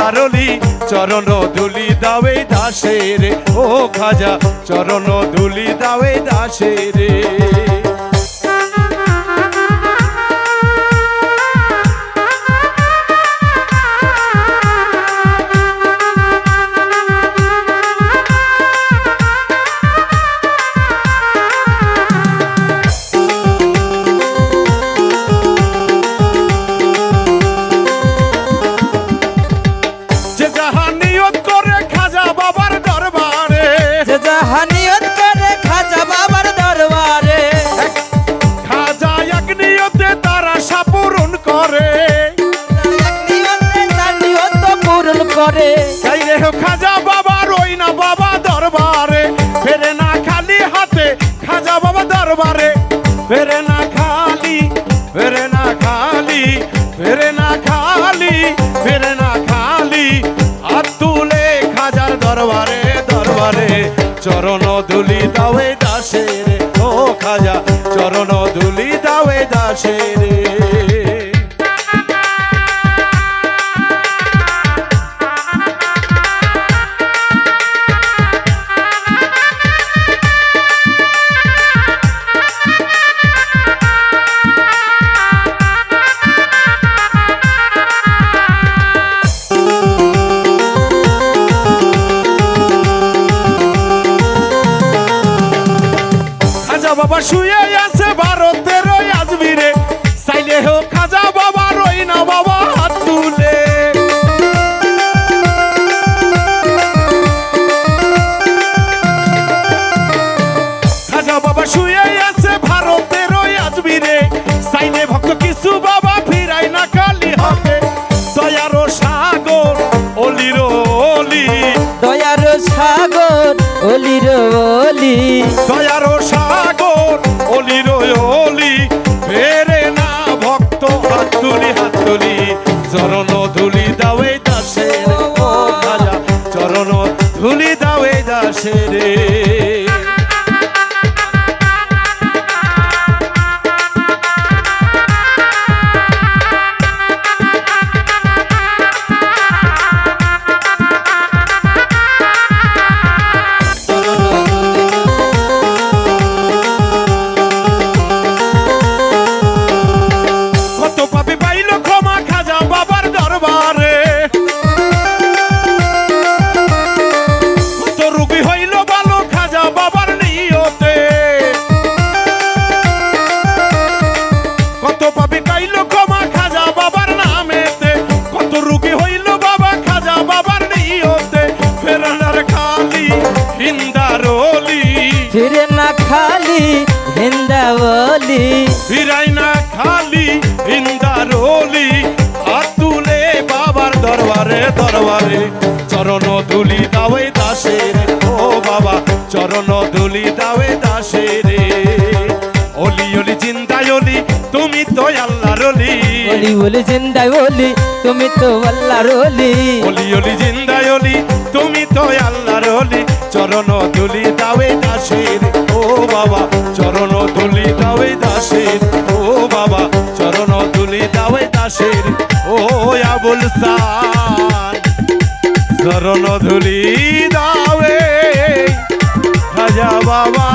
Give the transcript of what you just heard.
অলি চরণ ধুলি দাবে দাসের। রে ও খাজা চরণ ধুলি দাবে দাসের। রে করে তাই খাজা বাবার ওই না বাবা দরবারে। ফেরে না খালি হাতে, খাজা বাবা দরবারে। ফেরে না খালি, ফেরে না খালি, ফেরে না খালি, ফেরে না খালি। হাত তুলে খাজার দরবারে দরবারে। চরণ দুলি দাওয়ে দাসে ও খাজা, চরণ দুলি দাওয়ে দাসে খাজা বাবা শুয়ে আছে ভারতের ওই আজমিরে। চাইলে হোক খাজা বাবা রই না বাবা হাত তুলে। খাজা বাবা শুয়ে আছে ভারতের ওই আজমিরে। চাইলে ভক্ত কিছু বাবা ফিরাই না কালি হবে দয়ারো সাগর অলির অলি। দয়ার সাগর অলির অলি। দয়ার দাওয়ে দাসে রে ফিরে না খালি হিন্দাবলি ফিরাই না খালি ইন্দারলি হাত তুলে বাবার দরবারে দরবারে। চরণ ধুলি দাওয়ে দাসে রে ও বাবা চরণ ধুলি দাওয়ে দাসে রে অলি অলি চিন্তায় অলি তুমি তো আল্লাহর অলি। বলি বলি জিন্দাই তুমি তো আল্লাহর অলি। অলি অলি জিন্দায় অলি তুমি তো আল্লাহর অলি। চরণ ধুলি দাসের, ও বাবা, চরণ তুলি দাওয়ে দাসের, ও বাবা, চরণ তুলি দাওয়ে দাসের, ও আবুল সান। চরণ ধুলি দাওয়ে রাজা বাবা।